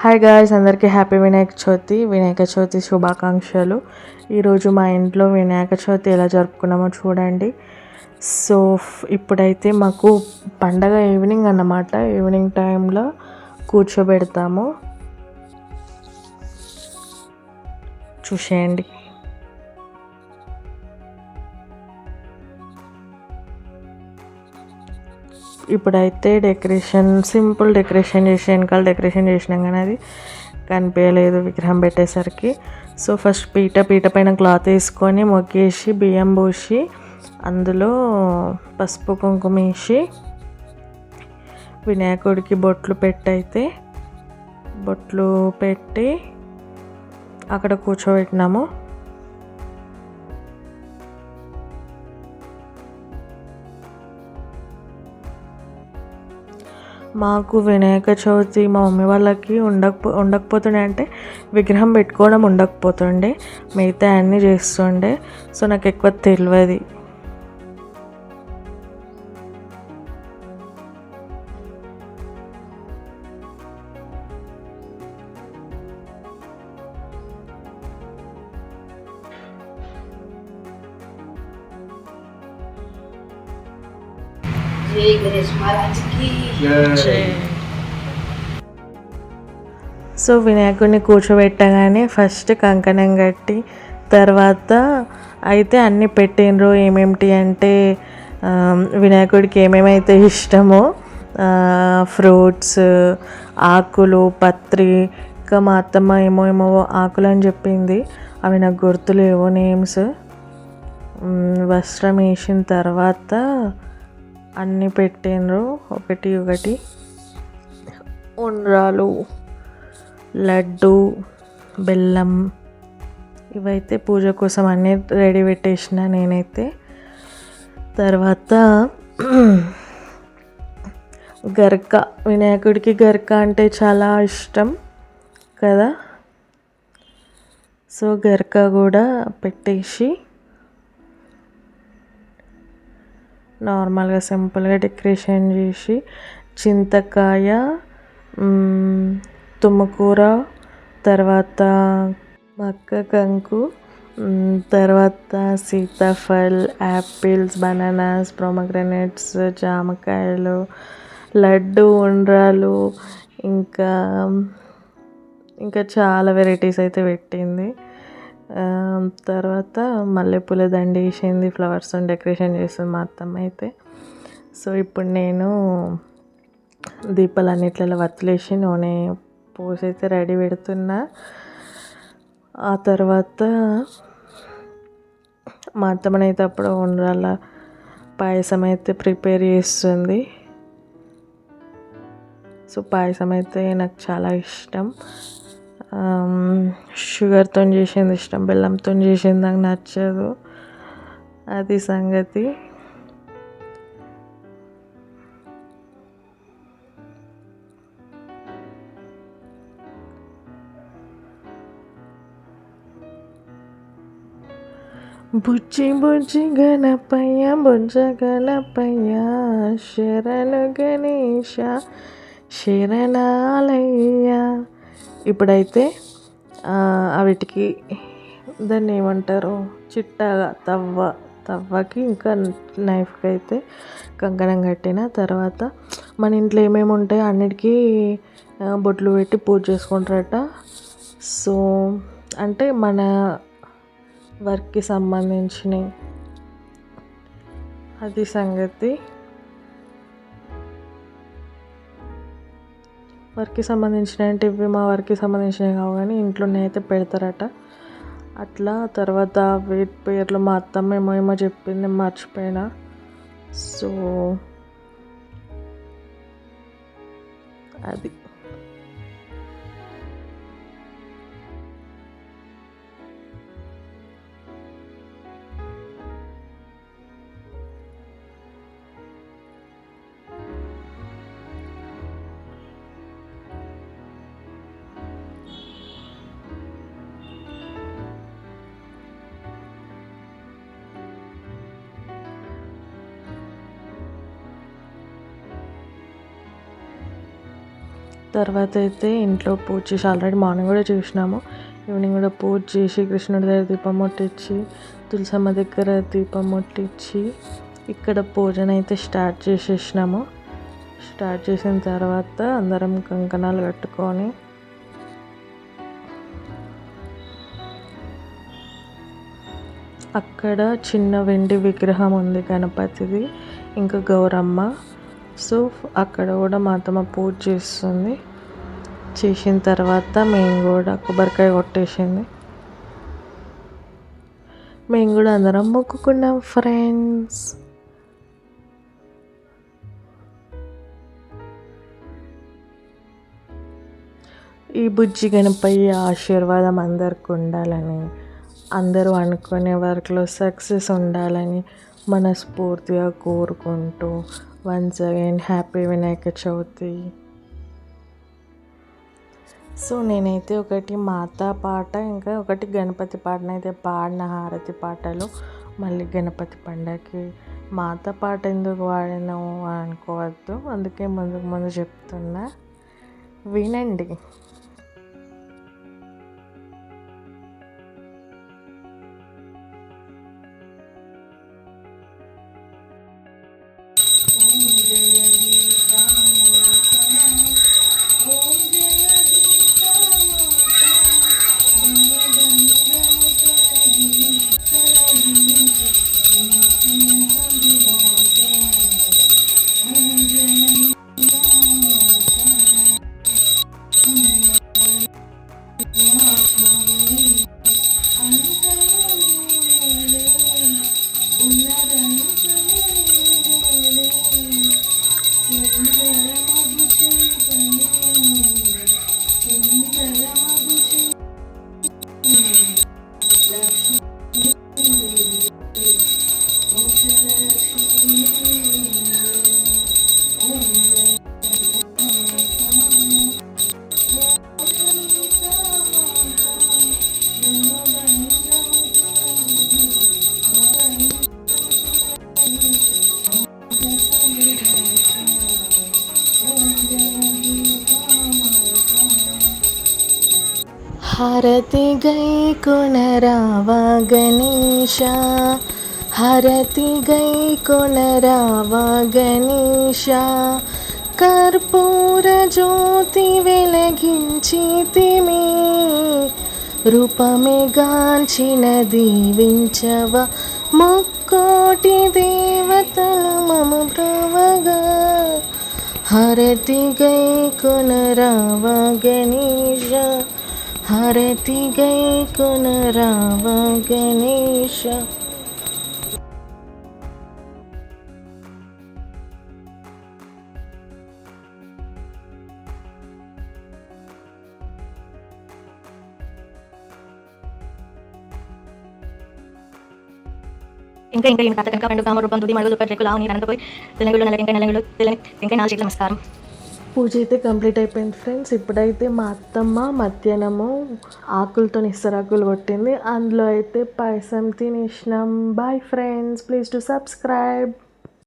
Hi guys అందరికీ happy Vinayaka Chavithi Vinayaka Chavithi శుభాకాంక్షలు. ఈరోజు మా ఇంట్లో వినాయక చవితి ఎలా జరుపుకున్నామో చూడండి. సో ఇప్పుడైతే మాకు పండగ ఈవినింగ్ అన్నమాట. ఈవినింగ్ టైంలో కూర్చోబెడతాము. చూసేయండి. ఇప్పుడైతే డెకరేషన్ సింపుల్ డెకరేషన్ చేసి వెనకాల డెకరేషన్ చేసినాం కానీ అది కనిపించలేదు విగ్రహం పెట్టేసరికి. సో ఫస్ట్ పీట పీట పైన క్లాత్ వేసుకొని మొగ్గేసి బియ్యం పోసి అందులో పసుపు కుంకుమ వేసి వినాయకుడికి బొట్లు పెట్టయితే బొట్లు పెట్టి అక్కడ కూర్చోబెట్టినాము. మాకు వినాయక చవితి మా మమ్మీ వాళ్ళకి ఉండకపో ఉండకపోతుండే అంటే విగ్రహం పెట్టుకోవడం ఉండకపోతుండే. మిగతా అన్నీ చేస్తుండే. సో నాకు ఎక్కువ తెలియదు సో వినాయకుడిని కూర్చోబెట్టగానే ఫస్ట్ కంకణం కట్టి తర్వాత అయితే అన్నీ పెట్టినరు ఏమేమిటి అంటే వినాయకుడికి ఏమేమైతే ఇష్టమో ఫ్రూట్స్ ఆకులు పత్రి ఇంకా మా అత్తమ్మ ఏమో ఏమో ఆకులు అని చెప్పింది. అవి నాకు గుర్తులేవో నేమ్స్. వస్త్రం వేసిన తర్వాత అన్నీ పెట్టిండ్రు. ఒకటి ఒకటి. ఉండ్రాలు లడ్డు బెల్లం. ఇవైతే పూజ కోసం అన్నీ రెడీ పెట్టేసిన నేనైతే. తర్వాత గర్క. వినాయకుడికి గర్క అంటే చాలా ఇష్టం కదా. సో గర్క కూడా పెట్టేసి నార్మల్గా సింపుల్గా డెకరేషన్ చేసి చింతకాయ తుమ్మకూర తర్వాత మక్క కంకు తర్వాత సీతాఫల్ యాపిల్స్ బనానాస్ ప్రోమోగ్రనేట్స్ జామకాయలు లడ్డు ఉండ్రాలు ఇంకా ఇంకా చాలా వెరైటీస్ అయితే పెట్టింది. తర్వాత మల్లెపూల దండ వేసింది ఫ్లవర్స్ డెకరేషన్ చేస్తుంది మా అత్తమ్మ అయితే. సో ఇప్పుడు నేను దీపాలన్నిట్లలో వత్తులేసి నూనె పోసి అయితే రెడీ పెడుతున్నా. ఆ తర్వాత మా అత్తమ్మనైతే అప్పుడు ఉండాల పాయసం అయితే ప్రిపేర్ చేస్తుంది. సో పాయసం అయితే నాకు చాలా ఇష్టం. షుగర్తో చేసింది ఇష్టం బెల్లంతో చేసింది నాకు నచ్చదు. అది సంగతి. బుజ్జి బుజ్జి గణపయ్య బుజ్జ గణపయ్య శరణు గణేశ శరణాలయ్య. ఇప్పుడైతే వాటికి వీటికి దాన్ని ఏమంటారు? చిట్టాగా తవ్వ తవ్వకి ఇంకా నైఫ్కి అయితే కంకణం కట్టిన తర్వాత మన ఇంట్లో ఏమేమి ఉంటాయో అన్నిటికీ బొట్లు పెట్టి పూజ చేసుకుంటారట. సో అంటే మన వర్క్కి సంబంధించినవి అది సంగతి. వర్క్కి సంబంధించిన అంటే ఇవి మా వర్క్కి సంబంధించినవి కావు కానీ ఇంట్లోనే అయితే పెడతారట. అట్లా తర్వాత వీటి పేర్లు మా అత్తమ్మ ఏమో ఏమో చెప్పింది మర్చిపోయినా. సో అది. తర్వాత అయితే ఇంట్లో పూజ చేసి ఆల్రెడీ మార్నింగ్ కూడా చూసినాము. ఈవినింగ్ కూడా పూజ చేసి కృష్ణుడి దగ్గర దీపం ముట్టించి తులసమ్మ దగ్గర దీపం ముట్టించి ఇక్కడ పూజన అయితే స్టార్ట్ చేసేసినాము. స్టార్ట్ చేసిన తర్వాత అందరం కంకణాలు కట్టుకొని అక్కడ చిన్న వెండి విగ్రహం ఉంది గణపతిది ఇంకా గౌరమ్మ సో అక్కడ కూడా మా అత్తమ్మ పూజ చేస్తుంది. చేసిన తర్వాత మేము కూడా కొబ్బరికాయ కొట్టేసింది. మేము కూడా అందరం మొక్కుకున్నాం ఫ్రెండ్స్ ఈ బుజ్జి గణపయ్య ఆశీర్వాదం అందరికి ఉండాలని అందరూ అనుకునే వర్క్లో సక్సెస్ ఉండాలని మనస్ఫూర్తిగా కోరుకుంటూ once again happy Vinayaka Chavithi so నేనైతే ఒకటి మాతా పాట ఇంకా ఒకటి గణపతి పాటను అయితే పాడిన హారతి పాటలు మళ్ళీ గణపతి పండగకి మాత పాట ఎందుకు వాడినాము అనుకోవద్దు అందుకే ముందుకు ముందు చెప్తున్నా. వినండి. హరతి గై కొనరావా గణేశ హరతి గై కొనరావా గణేశ కర్పూర జ్యోతి వెలిగించితిమి రూపమే గాంచిన దీవించవ. ముక్కోటి దేవతలు మము బ్రవగా. హరతి గై కొనరావ గణేష హరతి గై కొనరావ గణేష ఇంకా ఇంకా ఏమి కథ కనుక రెండు కామ రూపం తుది మడుగు లావు లావుని అనంతపోయి తెలంగాణ నెల ఇంకా నెలంగులు తెలంగాణ ఇంకా నాలుగు చేతుల నమస్కారం. పూజ అయితే కంప్లీట్ అయిపోయింది ఫ్రెండ్స్. ఇప్పుడైతే మా అత్తమ్మ మధ్యాహ్నము ఆకులతో ఇస్తరాకులు కొట్టింది. అందులో అయితే పాయసం తినేసినాం. Bye friends please to subscribe